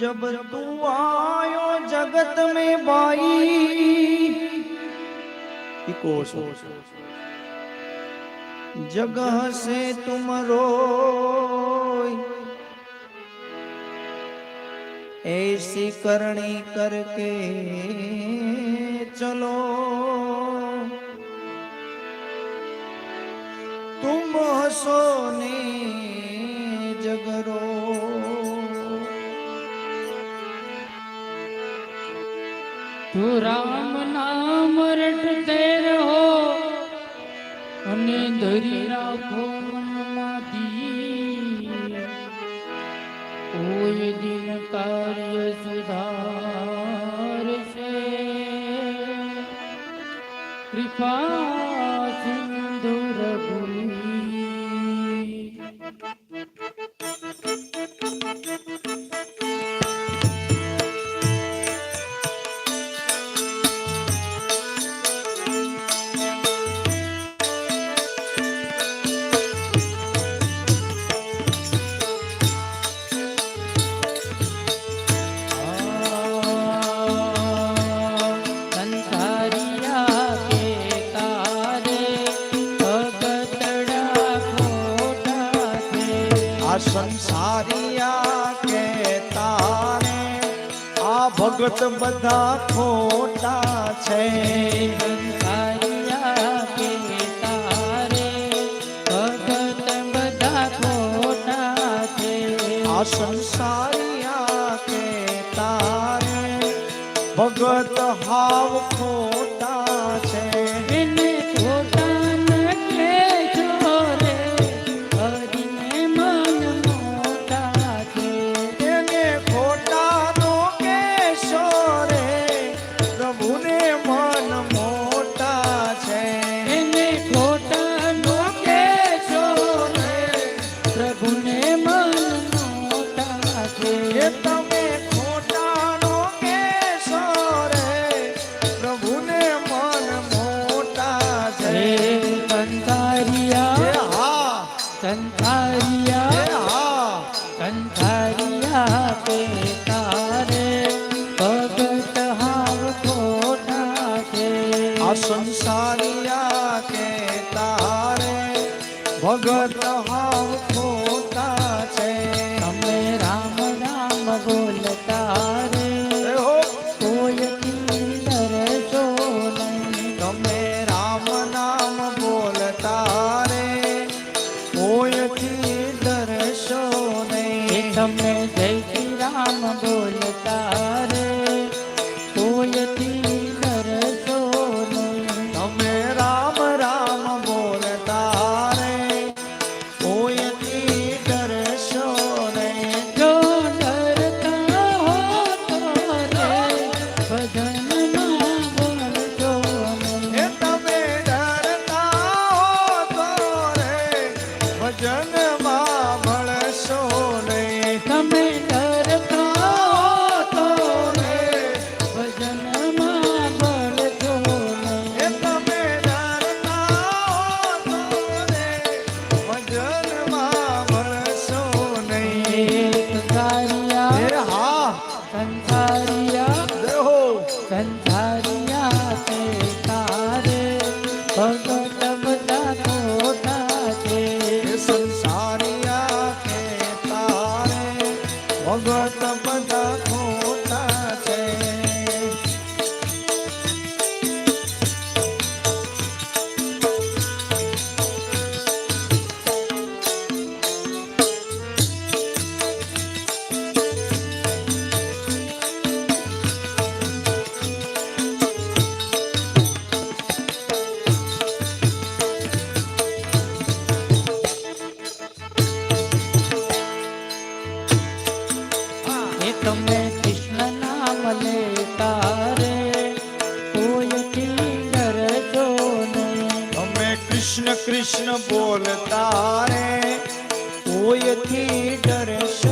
जब तू आयो जगत में बाई कोसो जगह से तुम रो ऐसी करणी करके चलो तुम हसो ने जगरो તું રામ નામ રટતે રહો અને ધરી રાખો કોઈ દિન કાર્ય સુધારશે. કૃપા આ સંસારિયા કહેતા રે આ ભગત બધા ખોટા છે. સંસારિયા કહેતા રે ભગત બધા ખોટા છે. આ સંસારિયા કહેતા રે ભગત હાવ ખોટા કંથારિયા કંથારિયા પે તારે ભગત હાવ ખોટા કે આ સંસારિયા કે તારે ભગત હાવ gosto કૃષ્ણ કૃષ્ણ બોલતા રે. કોઈથી ડરશે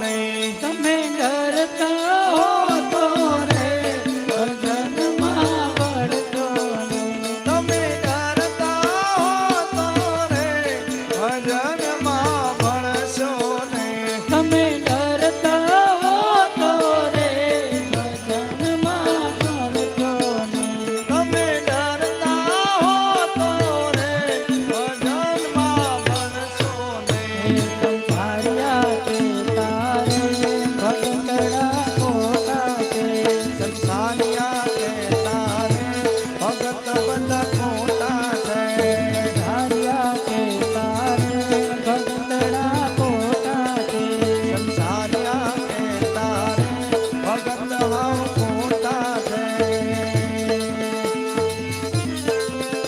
નહીં. તમે ડરતા હો.